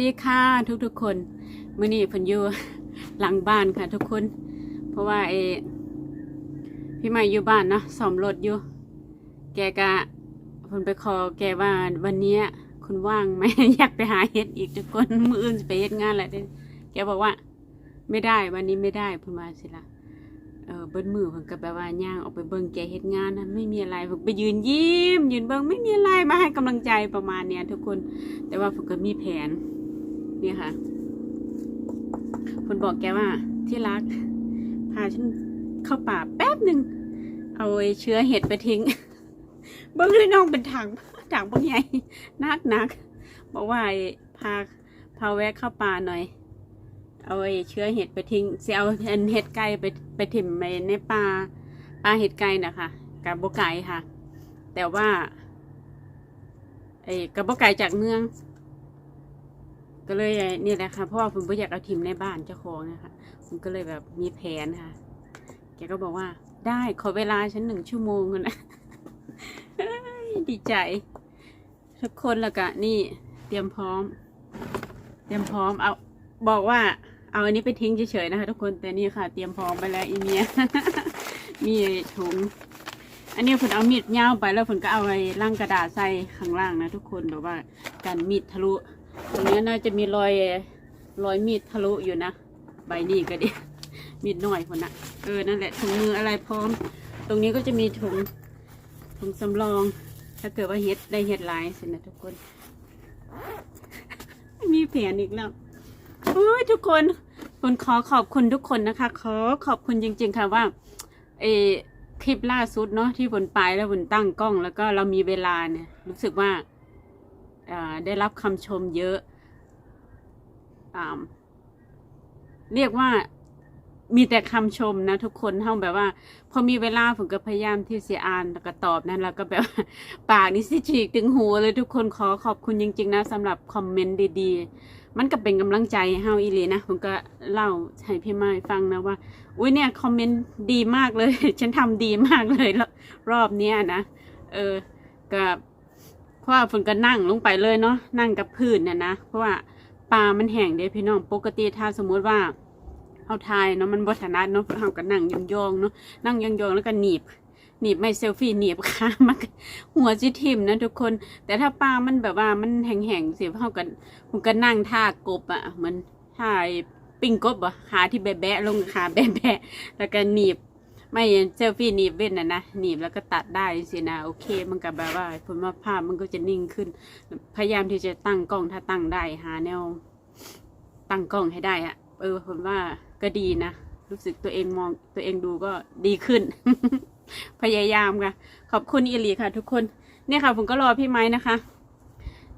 สวัสดีค่ะทุกทุกๆคนมื่อนี้เพิ่นอยู่หลังบ้านค่ะ ทุกคน เพราะว่าเอพี่ใหม่อยู่บ้านเนาะซ่อมรถอยู่ แกกะเพิ่นไปขอแกว่าวันนี้คุณว่างไหมอยากไปหาเฮ็ดอีกทุกคนมืออื่นไปเฮ็ดงานแหละเด้แกบอกว่า ไม่ได้วันนี้ไม่ได้พิ่นมาสิละเออเบิ้นมือเพิ่นก็แบบว่าย่างออกไปเบิ่งแกเฮ็ดงานนะไม่มีอะไรเพิ่นไปยืนยิ้มยืนเบิ่งไม่มีอะไรมาให้กำลังใจประมาณเนี้ยทุกคน แต่ว่าผมก็มีแผน นี่ค่ะผมบอกแกว่าที่รัก พาฉันเข้าป่าแป๊บหนึ่งเอาไอ้เชื้อเห็ดไปทิ้งเบิ้งด้วยน้องเป็นถังถังบางใหญ่นักนักบอกว่าพาพาแวะเข้าป่าหน่อย เอาไอ้เชื้อเห็ดไปทิ้งเสียเอาอันเห็ดไก่ไปไปถิ่มในในป่าป่าเห็ดไก่นะคะกับโบไก่ค่ะ แต่ว่าไอ้กระบอกไก่จากเมือง ก็เลยนี่แหละค่ะเพราะว่าผมอยากเอาทีมในบ้านเจ้าของนะคะผมก็เลยแบบมีแผนค่ะ แกก็บอกว่า ได้ขอเวลาฉันหนึ่งชั่วโมงก่อนนะดีใจ ทุกคนและกะนี่ เตรียมพร้อม เตรียมพร้อมเอาบอกว่า เอาอันนี้ไปทิ้งเฉยๆนะคะ ทุกคนแต่นี่ค่ะ เตรียมพร้อมไปแล้วอีเมียมีถุงอันนี้ฝนเอามีดยาไปแล้วฝนก็เอาไอ้ร่างกระดาษใส่ข้างล่างนะทุกคนแบบว่ากันมีดทะลุ ตรงนี้น่าจะมีรอยรอยมีดทะลุอยู่นะ ใบนี้ก็ดี มีดหน่อยคนน่ะเออ นั่นแหละถุงมืออะไรพร้อม ตรงนี้ก็จะมีถุงถุงสำรอง ถ้าเกิดว่าเฮ็ดได้เฮ็ดลายสินะทุกคน มีแผนอีกแล้วโอ้ยทุกคนคนขอขอบคุณทุกคนนะคะ ขอขอบคุณจริง ๆ ค่ะว่าเอคลิปล่าสุดเนาะที่ฝนไปแล้วฝนตั้งกล้อง แล้วก็เรามีเวลาเนี่ย รู้สึกว่า ได้รับคำชมเยอะเรียกว่ามีแต่คำชมนะ ทุกคนเท่าแบบว่า พอมีเวลาผมก็พยายามที่จะอ่านแล้วก็ตอบนั่นแล้วก็แบบปากนี่สิฉีกถึงหูเลยทุกคนขอขอบคุณจริง ๆ นะสำหรับคอมเมนต์ดีๆ มันก็เป็นกำลังใจให้เฮาอีหลีนะผมก็เล่าให้พี่ไม้ฟังนะว่า อุ้ยเนี่ยคอมเมนต์ดีมากเลย ฉันทำดีมากเลยรอบรอบเนี้ยนะเออกับ เพราะว่าฝนก็นั่งลงไปเลยเนาะนั่งกับพื้นเนี่ยนะเพราะว่าปลามันแห้งเด้พี่น้องปกติถ้าสมมุติว่าเอาทายเนาะมันบถนัดเนาะเราก็นั่งยองๆเนาะนั่งยองๆแล้วก็หนีบหนีบไม่เซลฟี่หนีบขามันหัวจิทิมนะทุกคน แต่ถ้าปลามันแบบว่ามันแห้งๆเสียเท่ากันผมก็นั่งท่ากบอะ่ะเหมือนท่าไอ้ปิ้งกบอะขาที่แบะๆลงขาแบะๆแล้วก็หนีบ ไม่เซลฟี่หนีบเว้นนะนะหนีบแล้วก็ตัดได้สินะโอเค มันก็แบบว่าผลว่าภาพมันก็จะนิ่งขึ้น พยายามที่จะตั้งกล้องถ้าตั้งได้หาแนว ตั้งกล้องให้ได้อะเออผมว่าก็ดีนะรู้สึกตัวเองมองตัวเองดูก็ดีขึ้น พยายามค่ะ ขอบคุณอีหลีค่ะ ทุกคน เนี่ยค่ะผมก็รอพี่ไม้นะคะ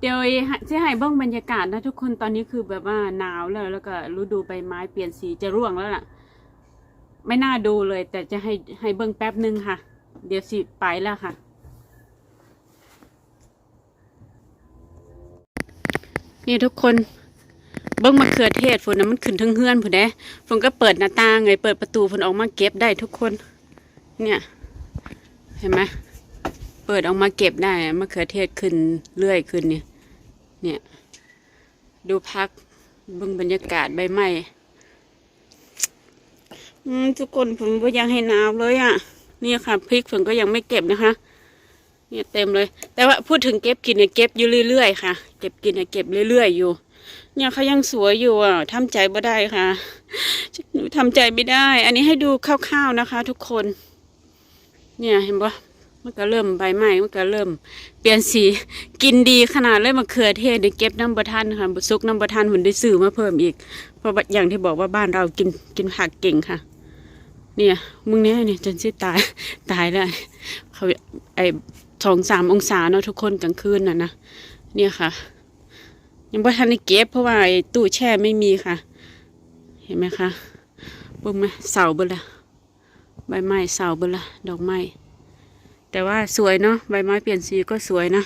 เดี๋ยวจะให้เบ้องบรรยากาศนะทุกคนตอนนี้คือแบบว่าหนาวแล้ว แล้วก็ฤดูใบไม้เปลี่ยนสีจะร่วงแล้วล่ะ ไม่น่าดูเลย แต่จะให้ให้เบิ้งแป๊บหนึ่งค่ะ เดี๋ยวสิไปแล้วค่ะ นี่ทุกคนเบิ้งมะเขือเทศฝนนะมันขึ้นทั้งเฮือนผุนเด้ฝนก็เปิดหน้าต่างไงเปิดประตูฝนออกมาเก็บได้ทุกคน เนี่ย เห็นไหมเปิดออกมาเก็บได้มะเขือเทศขึ้นเรื่อยขึ้นเนี่ย เนี่ย ดูพักเบิ้งบรรยากาศใบไม้ อืมทุกคนผมก็ยังให้นาวเลยอะนี่ค่ะพริกผมก็ยังไม่เก็บนะคะ เนี่ยเต็มเลย แต่ว่าพูดถึงเก็บกินเนี่ยเก็บอยู่เรื่อยๆค่ะ เก็บกินเนี่ยเก็บเรื่อยๆอยู่ เนี่ยเขายังสวยอยู่อะทำใจไม่ได้ค่ะหนูทำใจไม่ได้ อันนี้ให้ดูคร่าวๆนะคะ ทุกคน เนี่ยเห็นปะมันก็เริ่มใบไม้มันก็เริ่ม เปลี่ยนสีกินดีขนาดเลยมะเขือเทศเดี๋ยวเก็บน้ำประทันค่ะซุกน้ำประทันหุ่นได้ซื้อมาเพิ่มอีก เพราะอย่างที่บอกว่าบ้านเรากินกินผักเก่งค่ะ เนี่ย มึงเนี่ยเนี่ยจนสิตายตายแล้วเขาไอสองสามองศาเนาะทุกคนกลางคืนน่ะนะเนี่ยค่ะ ยังไม่ทันได้เก็บเพราะว่าไอ้ตู้แช่ไม่มีค่ะ เห็นไหมคะบิ่งไหมเสาเบิ่ละใบไม้เสาเบิ่ละดอกไม้แต่ว่าสวยเนาะใบไม้เปลี่ยนสีก็สวยนะ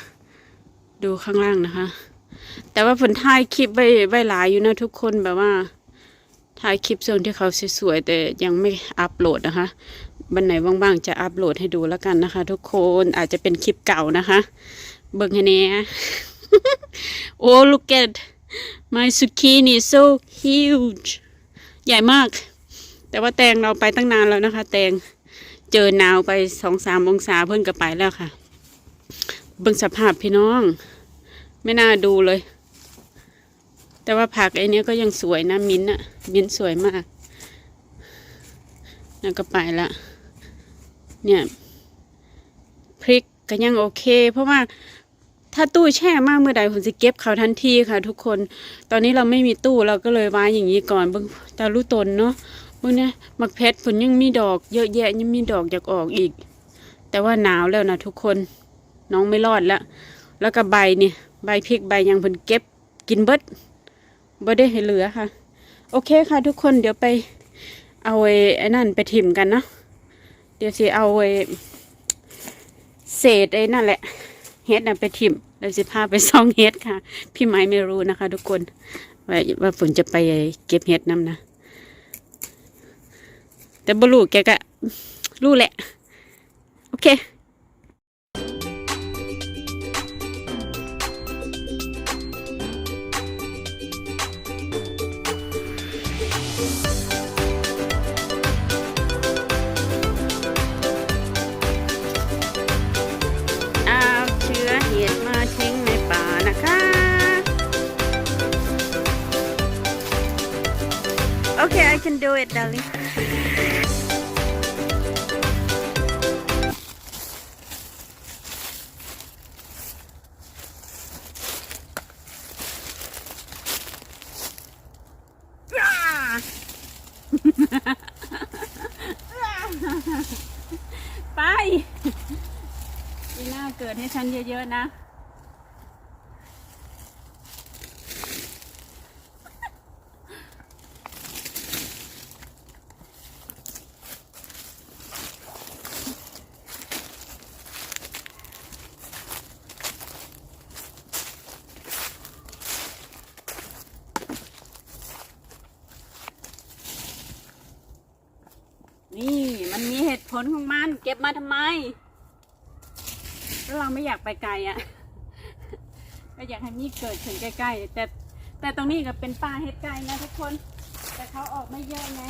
ดูข้างล่างนะคะ แต่ว่าผลถ่ายคลิปไว้ไว้หลายอยู่นะทุกคนแบบว่า ถ่ายคลิปส่วนที่เขาสวยๆแต่ยังไม่อัปโหลดนะคะวันไหนว่างๆจะอัปโหลดให้ดูแล้วกันนะคะ ทุกคนอาจจะเป็นคลิปเก่านะคะ เบิ่งให้แหน่โอ้ลูกเกด my zucchini so huge ใหญ่มาก แต่ว่าแตงเราไปตั้งนานแล้วนะคะ แตงเจอหนาวไปสองสามองศาเพิ่นก็ไปแล้วค่ะ เบิ่งสภาพพี่น้อง ไม่น่าดูเลย แต่ว่าผักไอ้เนี้ยก็ยังสวยนะมิ้นอะมิ้นสวยมากนั่นก็ไปละ เนี่ยพริกก็ยังโอเค เพราะว่าถ้าตู้แช่มากเมื่อใดผมจะเก็บเขาทันทีค่ะทุกคน ตอนนี้เราไม่มีตู้เราก็เลยไว้อย่างนี้ก่อนเบิ่งตาลูตนเนาะเบิ่งเนี่ยมักเพชรผลยังมีดอกเยอะแยะยังมีดอกอยากออกอีก แต่ว่าหนาวแล้วนะทุกคนน้องไม่รอดแล้ว แล้วก็ใบเนี่ยใบพริกใบยังเพิ่นเก็บกินเบิด บ่ได้ให้เหลือค่ะ โอเคค่ะทุกคนเดี๋ยวไปเอาไอ้นั่นไปถิ่มกันเนาะเดี๋ยวสิเอาไอ้เศษไอ้นั่นแหละเฮ็ดน่ะไปถิ่มแล้วสิพาไปซองเฮ็ดค่ะ พี่ไม้ไม่รู้นะคะ ทุกคนว่าว่าฝนจะไปเก็บเฮ็ดน้ำนะแต่บ่รู้แกก็รู้แหละ โอเค can do it darling ไป ปีหน้าเกิดให้ฉันเยอะ ๆ นะ นี่มันมีเหตุผลของมัน เก็บมาทำไม แล้วเราไม่อยากไปไกลอะ่ะ ก็อยากให้มีเกิดถึงใกล้ๆ แต่แต่ตรงนี้ก็เป็นป่าเฮ็ดไกลนะทุกคน แต่เขาออกไม่เยอะไง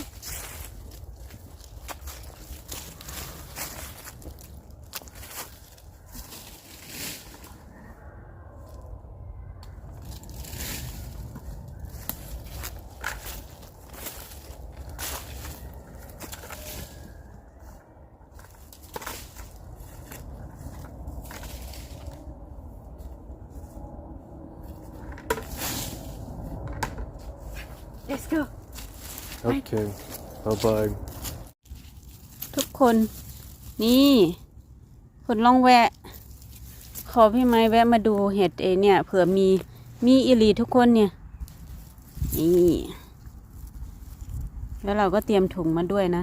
ทุกคน นี่คนลองแวะ ขอพี่ไม้แวะมาดูเห็ดเอเนี่ยเผื่อมีมีอิลีทุกคนเนี่ย นี่ แล้วเราก็เตรียมถุงมาด้วยนะ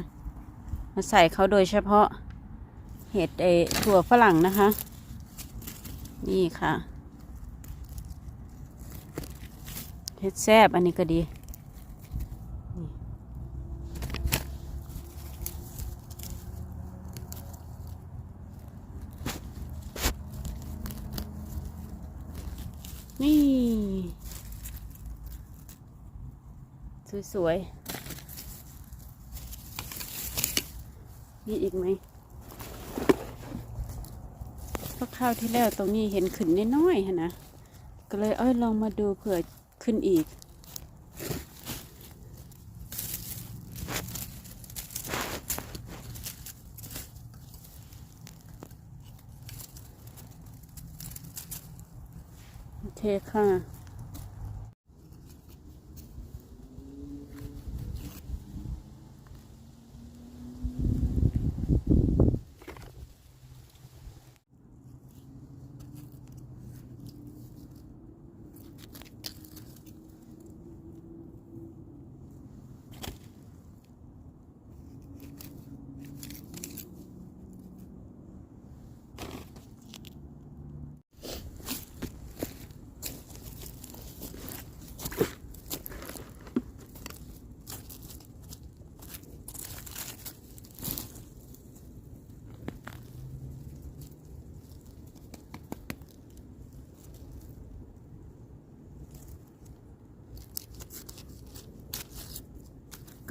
มาใส่เขาโดยเฉพาะเห็ดเอถั่วฝรั่งนะคะ นี่ค่ะเห็ดแซบอันนี้ก็ดี นี่ สวยๆ มีอีกไหมเพราะข้าวที่แล้วตรงนี้เห็นขึ้นน้อยๆฮะนะ ก็เลยเอ้ยลองมาดูเผื่อขึ้นอีกโอเคค่ะ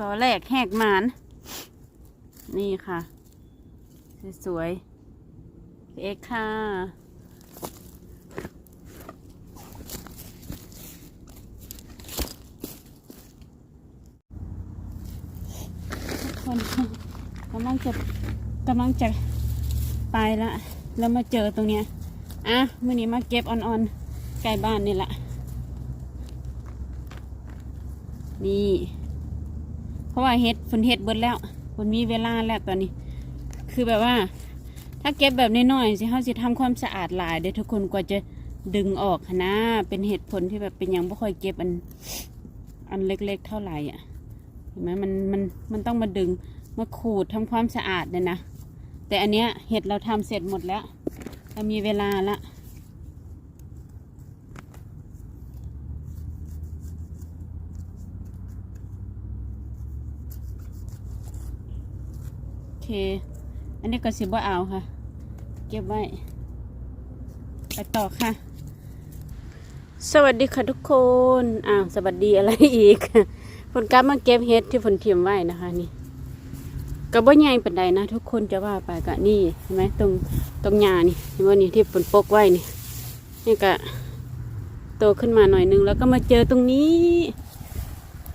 ก็แรกแหกหมาน นี่ค่ะ สวยๆเอ็กค่ะทุกคนกำลังจะกำลังจะไปละ แล้วมาเจอตรงเนี้ย อะมื่อนี้มาเก็บอ่อนๆใกล้บ้านนี่แหละนี่ เพราะว่าเฮ็ดฝนเฮ็ดเบิดแล้วฝนมีเวลาแล้วตอนนี้ คือแบบว่า ถ้าเก็บแบบน้อยๆสิเฮาสิทำความสะอาดหลายเดี๋ยวทุกคนกว่าจะดึงออกนะเป็นเหตุผลที่แบบเป็นอย่างบ่ค่อยเก็บอันอันเล็กๆเท่าไหร่อะเห็นไหมมันมันมันต้องมาดึงมาขูดทำความสะอาดเนี่ยนะแต่อันเนี้ยเห็ดเราทำเสร็จหมดแล้ว เรามีเวลาละ อเคอันนี้ก็สิบ่เอาค่ะ เก็บไว้ ไปต่อค่ะ สวัสดีค่ะทุกคนอ้าวสวัสดีอะไรอีกฝนกลับมาเก็บเห็ดที่ฝนเทียมไว้นะคะนี่ก็บ่ใหญ่ปานใดนะ ทุกคนจะว่าไปกะนี่เห็นไหมตรงตรงหญ้านี่เห็นว่านี่ที่ฝนปกไว้นี่นี่ก็โตขึ้นมาหน่อยนึงแล้วก็มาเจอตรงนี้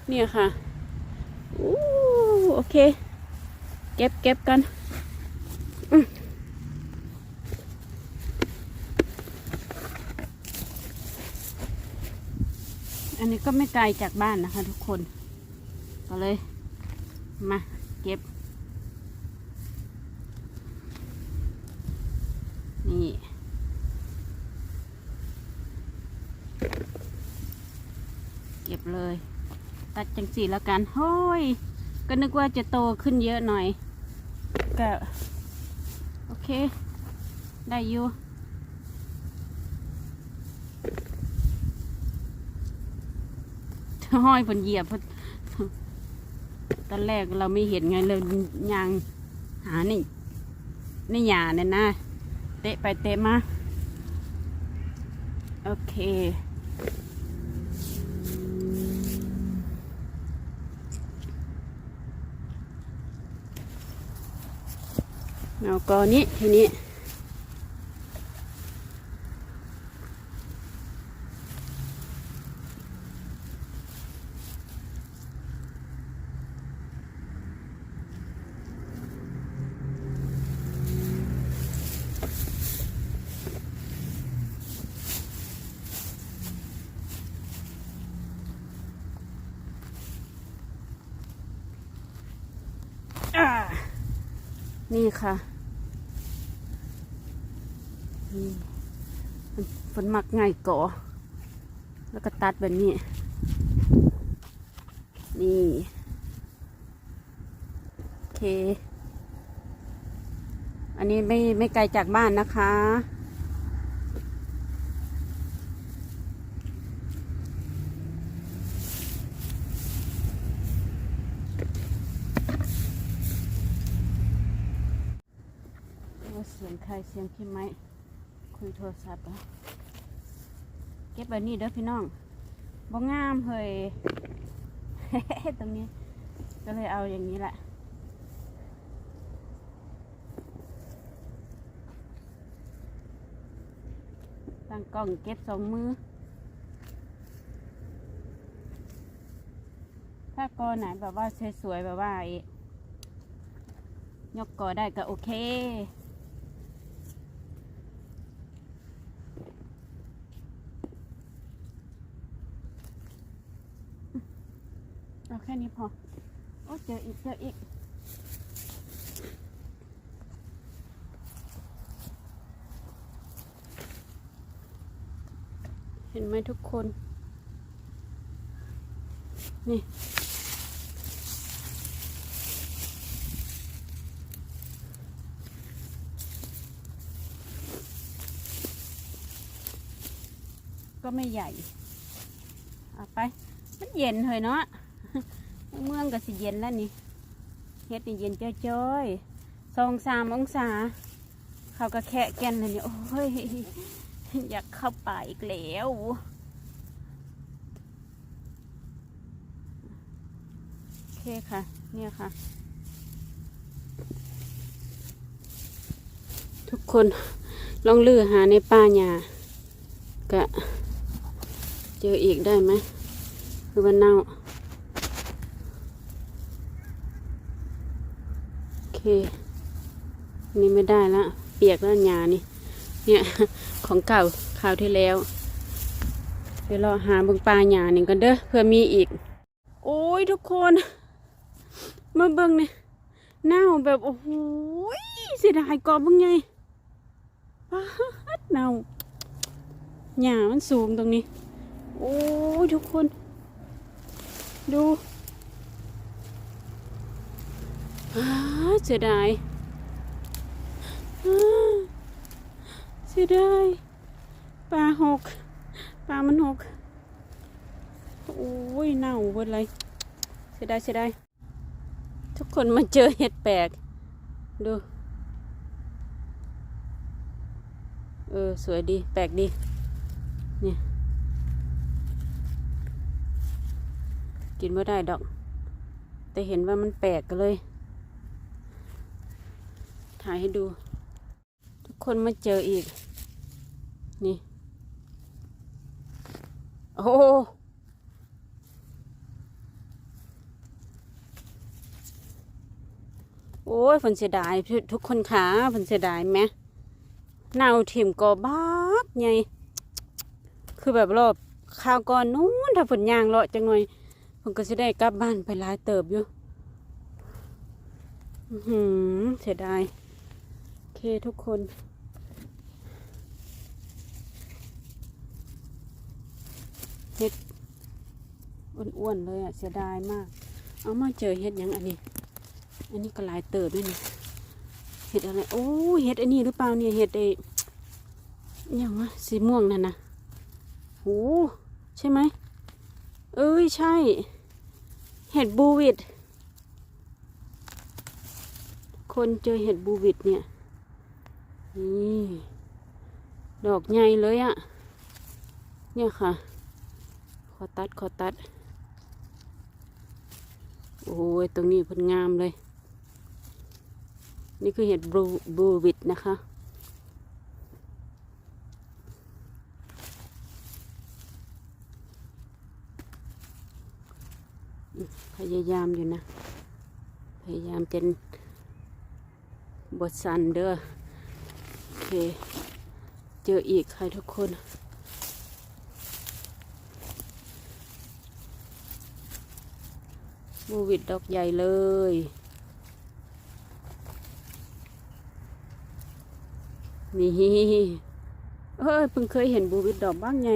เนี่ยค่ะอู้โอเค เก็บเก็บกันอันนี้ก็ไม่ไกลจากบ้านนะคะทุกคน ก็เลย มาเก็บ นี่เก็บเลย ตัดจังสีแล้วกันโฮ้ย ก็นึกว่าจะโตขึ้นเยอะหน่อย ก็โอเค ได้อยู่ห้อยบนเหยียบตอนแรกเราไม่เห็นไงเลยยางหานี่นี่หยาเนี่ยนะ เตะไปเตะมา โอเค เอากอนี้ทีนี้ นี่ค่ะนี่ มันฝนหมักไงก่อ แล้วก็ตัดแบบนี้ นี่โอเค อันนี้ไม่ไม่ไกลจากบ้านนะคะเสียงใครเสียงพี่ไม้คุยโทรศัพท์อะเก็บแบบนี้เด้อพี่น้องบ่งามเฮยตรงนี้ ก็เลยเอาอย่างนี้แหละตั้งกล้องเก็บสองมือ ถ้ากอไหนแบบว่าสวยๆแบบว่า ยกกอได้ก็โอเค เอาแค่นี้พอ โอ้เจออีกเจออีกเห็นไหมทุกคน นี่ ก็ไม่ใหญ่ เอาไป มันเย็นเลยเนาะ เมืองก็สิเย็นแล้วนี่เฮ็ดนี่เย็นจ้อยๆสองสามองศา เขาก็แค่แก่นเลยนี่โอ้ยอยากเข้าป่าอีกแล้วโอเคค่ะ เนี่ยค่ะ ทุกคนลองลือหาในป่าหญ้ากะ เจออีกได้ไหม คือว่าเน่าโอ เค นี่ไม่ได้ละ เปียกแล้วหญ้านี่ เนี่ย ของเก่าคราวที่แล้ว เดี๋ยวเราหาเบึงปลาหญ้านี่งกันเด้อเพื่อมีอีก โอ้ยทุกคนมาเบิ่งเนี่ยเน่าแบบโอ้โหเสียดายกอบเบิ่งไงป๊าดเน่าหญ้ามันสูงตรงนี้ โอ้ยทุกคน ดูอ้า เสียดายเสียดายปลาหกปลามันหกโอ้ยเน่าเบิดเลยเสียดายเสียดายทุกคนมาเจอเห็ดแปลก ดู เออ สวยดี แปลกดี เนี่ย กินไม่ได้ดอก แต่เห็นว่ามันแปลกก็เลย ถ่ายให้ดู ทุกคนมาเจออีก นี่ โอ้โหโอ้ยผลเสียดายทุกคนขาผลเสียดายไหมเน่าถิ่มกอบักไงคือแบบรอบข้าวก่อนนู้นถ้าฝนยางเลาะจังหน่อยผมก็จะได้กลับบ้านไปหลายเติบอยู่ อื้อหือเสียดาย เคทุกคน เห็ดอ้วนๆเลยอะ เสียดายมาก เอามาเจอเห็ดยังอันนี้ อันนี้ก็หลายเติบด้วยนี่เห็ดอะไร โอ้เห็ดอันนี้หรือเปล่าเนี่ย เห็ดไอ้ยังวะสีม่วงนั่นนะโหใช่ไหม เอ้ย ใช่ เห็ดบูวิดคนเจอเห็ดบูวิดเนี่ย นี่ดอกใหญ่เลยอะเนี่ยค่ะ ขอตัดขอตัด โอ้ย ตรงนี้เพิ่นงามเลย นี่คือเห็ดบูบูวิดนะคะพยายามอยู่นะ พยายามเป็นบทสันเด้อโอ เค เจออีกค่ะทุกคนบูวิดดอกใหญ่เลยนี่เอ้ยเพิ่งเคยเห็นบูวิดดอกบ้างไง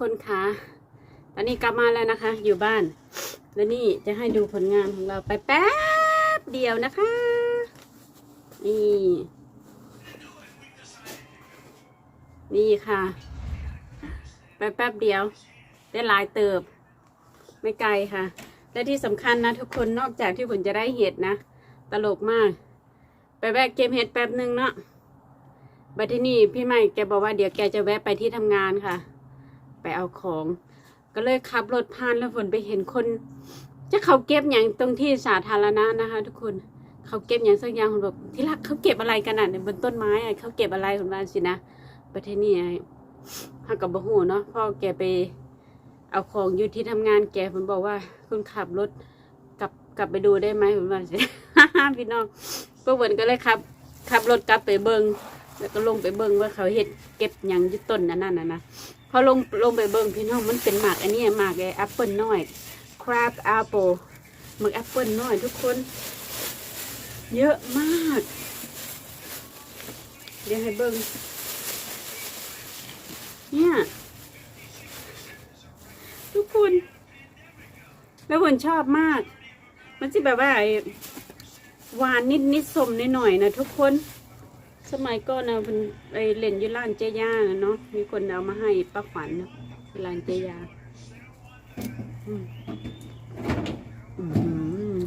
คนคะตอนนี้กลับมาแล้วนะคะ อยู่บ้าน แล้วนี่จะให้ดูผลงานของเราไปแป๊บเดียวนะคะ นี่ นี่ค่ะ ไปแป๊บเดียว ได้หลายเติบ ไม่ไกลค่ะ และที่สำคัญนะทุกคนนอกจากที่ผลจะได้เห็ดนะ ตลกมาก ไปแวะเก็บเห็ดแป๊บหนึ่งเนาะบัดที่นี่พี่ใหม่แกบอกว่าเดี๋ยวแกจะแวะไปที่ทำงานค่ะ ไปเอาของ ก็เลยขับรถผ่านแล้วฝนไปเห็นคน จะเขาเก็บอย่างตรงที่สาธารณะนะคะ ทุกคนเขาเก็บอย่างสักอย่างคนบอกที่รักเขาเก็บอะไรกันอะเนี่ยบนต้นไม้อะเขาเก็บอะไรคนบ้านสินะประเทศนี้ไอ้ฮักกับบะหูเนาะพ่อแกไปเอาของอยู่ที่ทำงานแกผมบอกว่า คุณขับรถกลับกลับไปดูได้ไหมผมว่าสิพี่น้องพวกเวินก็เลยขับขับรถกลับไปเบิงแล้วก็ลงไปเบิงว่าเขาเห็ดเก็บหยังยึดต้นนั่นน่ะนะ พอลงลงไปเบิงพี่น้องมันเป็นหมากอันนี้หมากไอ้แอปเปิลน้อย crab apple หมึกแอปเปิลน้อยทุกคน เยอะมาก เดี๋ยวให้เบิงเนี่ยทุกคน แล้วผลชอบมาก มันจะแบบว่าหวานนิดนิดสมนิดหน่อยนะทุกคน สมัยก่อนนะเพิ่นไปเล่นอยู่ร้านเจย่าเนาะมีคนเอามาให้ป้าขวัญเนาะร้านเจย่าอืมอื้อหือ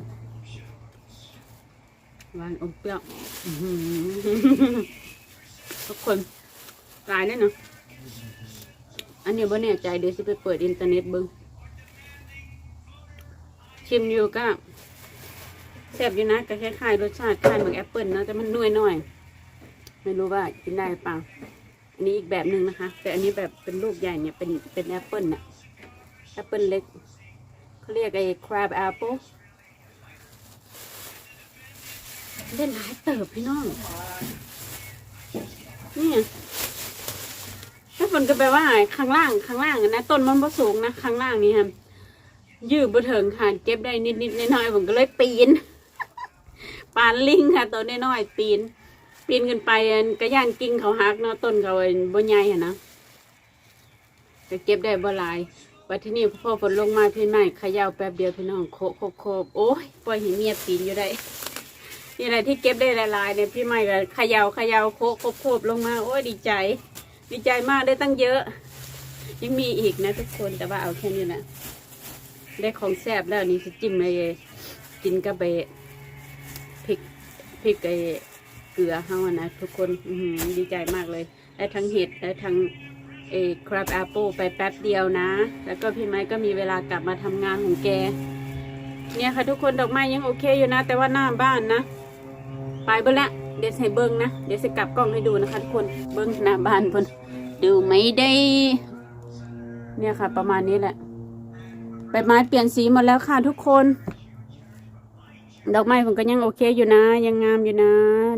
หวานอมเปรี้ยวอื้อหือทุกคนตายแน่เนาะอันนี้บ่แน่ใจเดี๋ยวสิไปเปิดอินเทอร์เน็ตเบิ่งชิมอยู่ก็แซ่บอยู่นะก็คล้ายๆรสชาติคล้ายเหมือนแอปเปิลนะแต่มันนุ่ยหน่อย ไม่รู้ว่ากินได้หรือเปล่า อันนี้อีกแบบหนึ่งนะคะ แต่อันนี้แบบเป็นลูกใหญ่เนี่ยเป็นเป็นแอปเปิลน่ะแอปเปิลเล็กเขาเรียกไอ้ crab apple เล่นหลายเติบพี่น้อง นี่ถ้าฝนก็แปลว่าข้างล่างข้างล่างนะต้นมันบ่สูงนะข้างล่างนี่ครับยืดบ่เถิงค่ะเก็บได้นิดนิดน้อยๆผมก็เลยปีน ปานลิงค่ะตัวน้อยๆปีน ปีนขึ้นไปกระย่านกิ่งเขาหักเนาะต้นเขาอันบ่ใหญ่อะนะก็เก็บได้บ่หลายวันที่นี่พ่อฝนลงมาพี่ใหม่ขย่าแป๊บเดียวพี่น้องโคโคโคบโอ้ยปล่อยให้เมียปีนอยู่ได้นี่แหละที่เก็บได้หลายๆเนี่ยพี่ใหม่ก็ขย่าขย่าโคโคบโคบลงมาโอ้ยดีใจ ดีใจมากได้ตั้งเยอะ ยังมีอีกนะทุกคนแต่ว่าเอาแค่นี้แหละได้ของแซ่บแล้วนี่จะจิ้มเลยกินกับไปพริกพริกไอ เกลือเฮาอะนะทุกคนดีใจมากเลย ได้ทั้งเห็ดได้ทั้งเอคราบแอปเปิลไปแป๊บเดียวนะ แล้วก็พี่ไม้ก็มีเวลากลับมาทำงานของแก เนี่ยค่ะทุกคนดอกไม้ยังโอเคอยู่นะ แต่ว่าหน้าบ้านนะไปเบิ้งละเดี๋ยวใส่เบิ้งนะเดี๋ยวจะกลับกล้องให้ดูนะคะทุกคนเบิ้งหน้าบ้านเพิ่นดูไม่ได้ เนี่ยค่ะ ประมาณนี้แหละใบไม้เปลี่ยนสีหมดแล้วค่ะทุกคน ดอกไม้ผมก็ยังโอเคอยู่นะ ยังงามอยู่นะ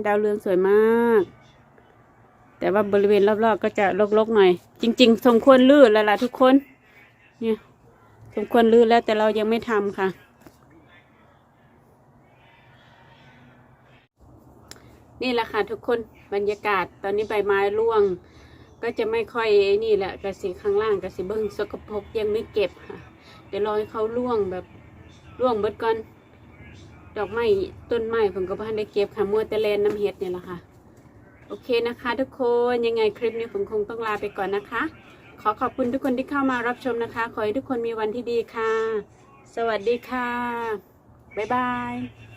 ดาวเรืองสวยมาก แต่ว่าบริเวณรอบๆก็จะรกๆหน่อย จริง ๆ สมควรลื้อแล้วล่ะทุกคน เนี่ย สมควรลื้อแล้วแต่เรายังไม่ทำค่ะ นี่แหละค่ะทุกคนบรรยากาศตอนนี้ใบไม้ร่วง ก็จะไม่ค่อยนี่แหละกระสีข้างล่างกระสีเบิ้งสกปรกยังไม่เก็บค่ะ เดี๋ยวรอให้เขาร่วงแบบร่วงเบิดก่อน ดอกไม้ต้นไม้ผมก็พันได้เก็บค่ะมัวแต่เลนน้ำเห็ดเนี่ยแหละค่ะ โอเคนะคะ ทุกคนยังไงคลิปนี้ผมคงต้องลาไปก่อนนะคะ ขอขอบคุณทุกคนที่เข้ามารับชมนะคะ ขอให้ทุกคนมีวันที่ดีค่ะ สวัสดีค่ะ บ๊ายบาย